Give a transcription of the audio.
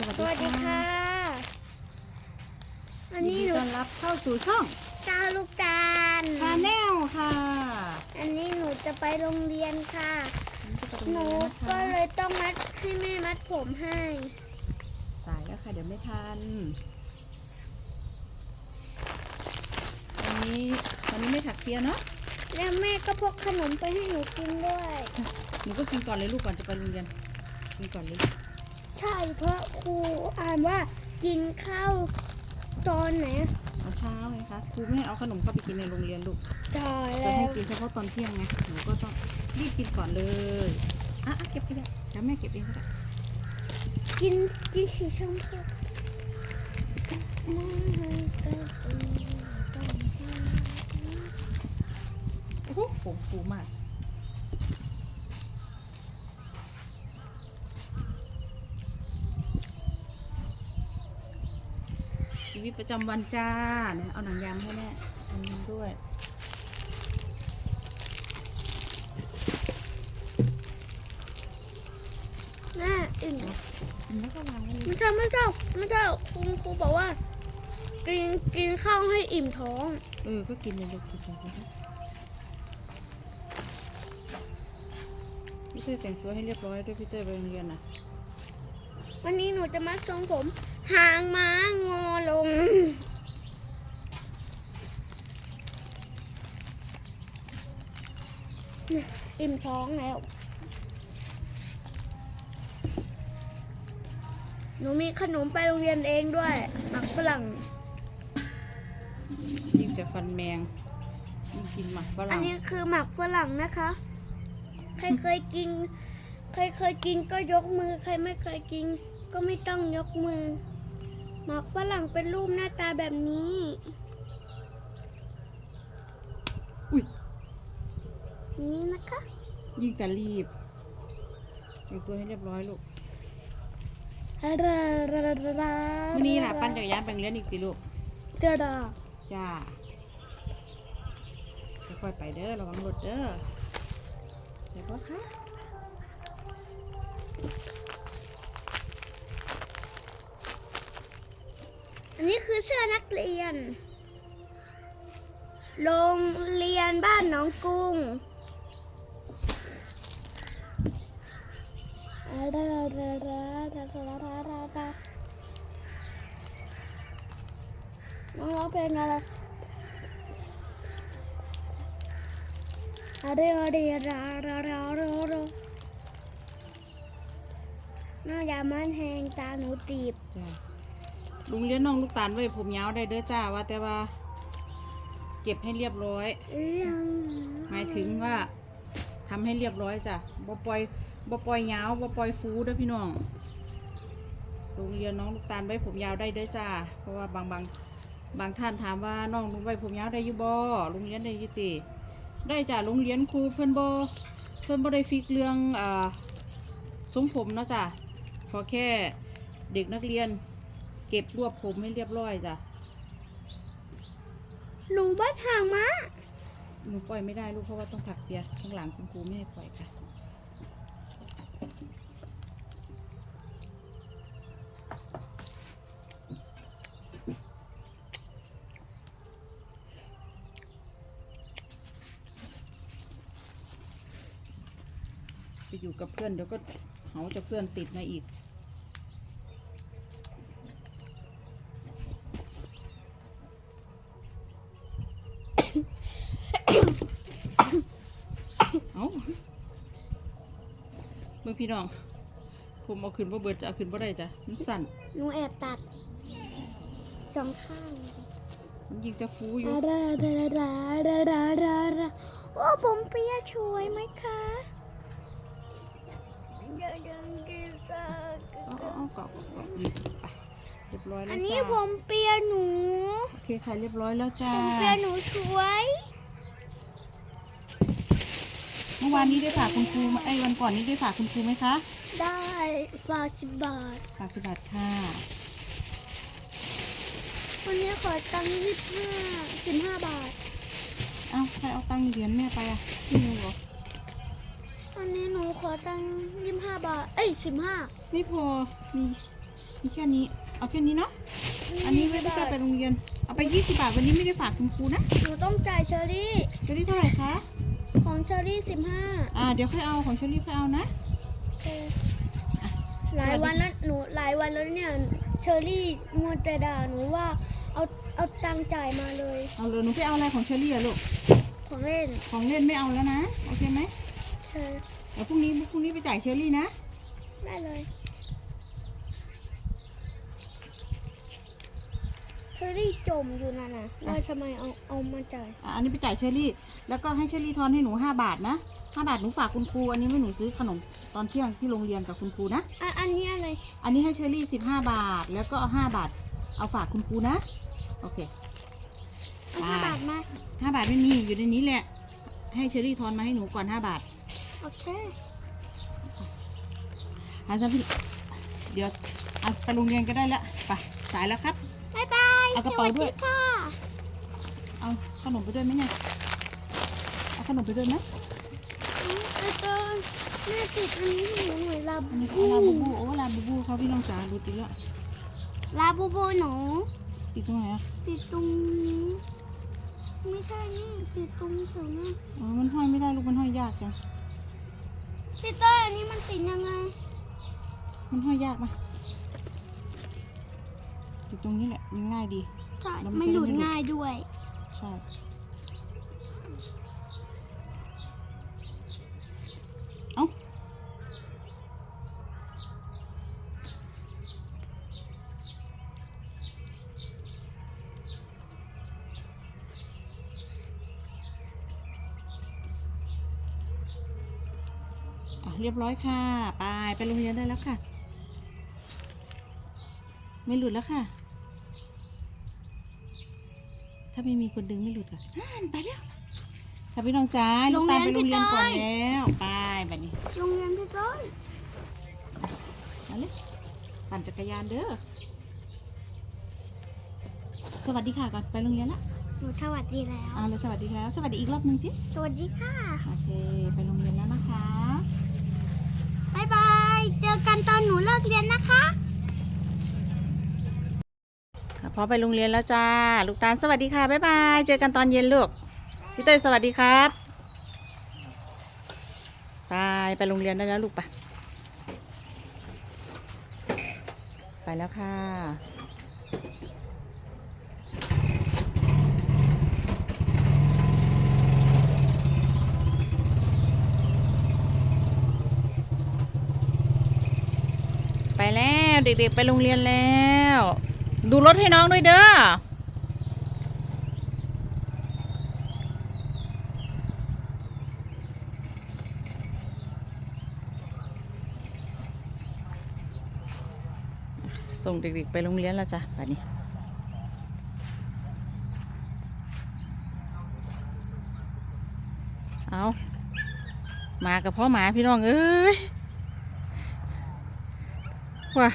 สวัสสวัสดีดีค่ะ ค่ะอันยินนี้ดีหนูต้อนรับเข้าสู่ช่องตาลูกตาลชาแนลค่ะอันนี้หนูจะไปโรงเรียนค่ะวันนี้จะไปหโรนูงเรียนนะคะก็เลยต้องมัดให้แม่มัดผมให้ สายแล้วค่ะ เดี๋ยวไม่ทันวันนี้วันนี้ไม่ถักเทียนเนาะ แล้วแม่ก็พกขนมไปให้หนูกินด้วย หนูก็กินก่อนเลยลูกก่อนจะไปโรงเรียนกินก่อนเลย ใช่เพราะครูอ่านว่ากินข้าวตอนไหนเอาเช้าไงคะครูไม่ให้เอาขนมเข้าไปกินในโรงเรียนลูกจอยจะแล้ให้วกินเฉพาะตอนเที่ยงไงหนูก็ต้องรีบกินก่อนเลยอะอะเก็บไปเลยเดี๋ยวแม่เก็บเองก็ได้กินกินสีชมพูโอ้โหผมฟูมาก ชีวิตประจำวันจ้าเนี่ยเอาหนังยางให้แม่อันนึงด้วยแม่อิ่มอันนี้ก็วางไว้ไม่นี่ใช่ไม่ใช่ไม่ใช่ครูครูบอกว่า กินกินข้าวให้อิ่มท้อง เออก็กินเลยลูกกินไปเลยพี่เต้ยแต่งตัวให้เรียบร้อยด้วยพี่เต้ยไปโรงเรียนนะวันนี้หนูจะมาทรงผม หางม้างอลง อิ่มท้องแล้ว หนูมีขนมไปโรงเรียนเองด้วยหมักฝรั่ง ยิ่งจะฟันแมงยิ่งกินหมักฝอัรั่นงนี้คือหมักฝรั่งนะคะ ใครเคยกิน ใครเคยกินก็ยกมือ ใครไม่เคยกินก็ไม่ต้องยกมือ หมักฝรั่งเป็นรูปหน้าตาแบบนี้ อุ้ยนี่นะคะ ยิ่งแต่รีบแต่งตัวให้เรียบร้อยลูกราราราราวันนี้น่ะปั่นจักรยานไปโรงเรียนอีกสิลูกดาดาจ้าค่อยๆไปเด้อระวังรถเด้อเดี๋ยวก็ค่ะันนี้คือเสื้อนักเรียน โรงเรียนบ้านน้องกุ้งน้องร้องเพลงอะไรอะไรอะไรอะไรอะไรอน้องยามันแหงตาหนูตีบ จ้าโรงเรียนน้องลูกตาลไว้ผมยาวได้เด้อจ้าว่าแต่ว่า เก็บให้เรียบร้อย หมายถึงว่าทำให้เรียบร้อยจ้ะบ่ปล่อยบ่ปล่อยยาวบ่ปล่อยฟูเด้อพี่น้องโรงเรียนน้องลูกตาลไว้ผมยาวได้เด้อจ้าเพราะว่าบางบางบางท่านถามว่าน้องลงไว้ผมยาวได้อยู่บ่โรงเรียนได้อยุติได้จ้ะโรงเรียนครูเพิ่นบ่เพิ่นบ่ได้ฟิกเรื่องอ่าทรงผมเนาะจ้ะขอแค่เด็กนักเรียน เก็บรวบผมให้เรียบร้อยจ้ะหนูบ้านห่างมาหนูปล่อยไม่ได้ลูกเพราะว่าต้องถักเปียข้างหลังคุณครูไม่ให้ปล่อยค่ะ ไปอยู่กับเพื่อนเดี๋ยวก็เขาจะเพื่อนติดมาอีก พี่น้อง ผมเอาขึ้นเพาเบิดจะเอาขึ้นเพราะได้จ้ะมันสั่นหนูแอบตัดจองข้างมันยิงจะฟูอยู่ดาดาดาดาดาดาดาโอ้ผมเปียช่วยไหมคะยังกินซากเอากอบกรบเรียบร้อยแล้วอันนี้ผมเปียหนู โอเคค่ะเรียบร้อยแล้วจ้าผมเปียหนูช่วย เมื่อวานนี้ได้ฝากคุณครูไหมไอ้ยวันก่อนนี้ได้ฝากคุณครูไหมคะได้ฝากสิบบาท ฝากสิบบาทค่ะ วันนี้ขอตังค์ยี่สิบห้าสิบห้าบาท เอ้าใครเอาตังค์เหรียญแม่ไปอะพี่หนูเหรอวันนี้หนูขอตังค์ยี่สิบห้าบาท เอ้ยสิบห้าไม่พอมีมีแค่นี้ เอาแค่นี้เนาะ อันนี้ไม่ได้ไปโรงเรียน เอาไปยี่สิบบาทวันนี้ไม่ได้ฝากคุณครูนะหนูต้องจ่ายเชอรี่ เชอรี่เท่าไหร่คะของเชอรี่สิบห้าอ่าเดี๋ยวค่อยเอาของเชอรี่ค่อยเอานะหลายวันแล้วหนูหลายวันแล้วเนี่ยเชอรี่มัวแต่ด่าหนูว่าเอาเอาตังค์จ่ายมาเลย เอาเลยหนูไปเอาอะไรของเชอรี่อะลูกของเล่นของเล่นไม่เอาแล้วนะโอเคไหมเชอเดี๋ยวพรุ่งนี้พรุ่งนี้ไปจ่ายเชอรี่นะได้เลย ชอรี่จมอยู่นั่นน่ะว่าทำไมเอาเอามาจ่ายอะอันนี้ไปจ่ายเชอรี่ แล้วก็ให้เชอรี่ทอนให้หนูห้าบาทนะห้าบาทหนูฝากคุณครู อันนี้ไม่หนูซื้อขนมตอนเที่ยงที่โรงเรียนกับคุณครูนะ อะอันนี้อะไร อันนี้ให้เชอรี่สิบห้าบาท แล้วก็เอาห้าบาท เอาฝากคุณครูนะ โอเคเอาห้าอ่าบาทมาห้าบาทไม่มีอยู่ในนี้แหละ ให้เชอรี่ทอนมาให้หนูก่อนห้าบาท โอเคอาจารย์พี่ เดี๋ยวเอาไปโรงเรียนก็ได้ละไปสายแล้วครับบ๊ายบาย เอากระเป๋าด้วยสสค่ะ เอาขนมไปด้วยไหมเนี่ย เอาขนมไปด้วยไหมไอ้ตอนแม่ติดอันนี้ให้หนูหน่อยลาอันนี้บูเอาลาบูบู โอ้ลาบูบูเขาพี่น้องจ๋าดูติแล้วลาบูบูหนู ติดตรงไหนอะติดตรงนี้ ไม่ใช่นี่ ติดตรงแถวนี้อ๋อมันห้อยไม่ได้ลูกมันห้อยยากจังพี่เต้ยอันนี้มันติดยังไง มันห้อยยากไหม ติดตรงนี้แหละมันง่ายดี ใช่แล้วมันไม่จะหลุดไม่หลุดง่ายด้วย ใช่เอ้าอะเรียบร้อยค่ะ ไป ไปโรงเรียนได้แล้วค่ะ ไม่หลุดแล้วค่ะ ถ้าไม่มีคนดึงไม่หลุดค่ะอ่านไปแล้วค่ะพี่น้องจ้าลูกตาลไปโรงเรียนก่อนแล้วไปแบบนี้โรงเรียนพี่เต้ยมาเลยปั่นจักรยานเด้อสวัสดีค่ะก่อนไปโรงเรียนละหนูสวัสดีแล้วเอาเลยสวัสดีแล้ว สวัสดีอีกรอบหนึ่งสิสวัสดีค่ะโอเคไปโรงเรียนแล้วนะคะบ๊ายบายเจอกันตอนหนูเลิกเรียนนะคะ พอไปโรงเรียนแล้วจ้า ลูกตาลสวัสดีค่ะ บ๊ายบาย เจอกันตอนเย็นลูก พี่เต้ยสวัสดีครับ ไปไปโรงเรียนได้แล้วลูกไป ไปแล้วค่ะ ไปแล้วเด็กๆไปโรงเรียนแล้ว ดูรถให้น้องด้วยเด้อ ส่งเด็กๆไปโรงเรียนแล้วจ้ะป่านนี้เอามากับพ่อหมาพี่น้องเอ้ย ว้า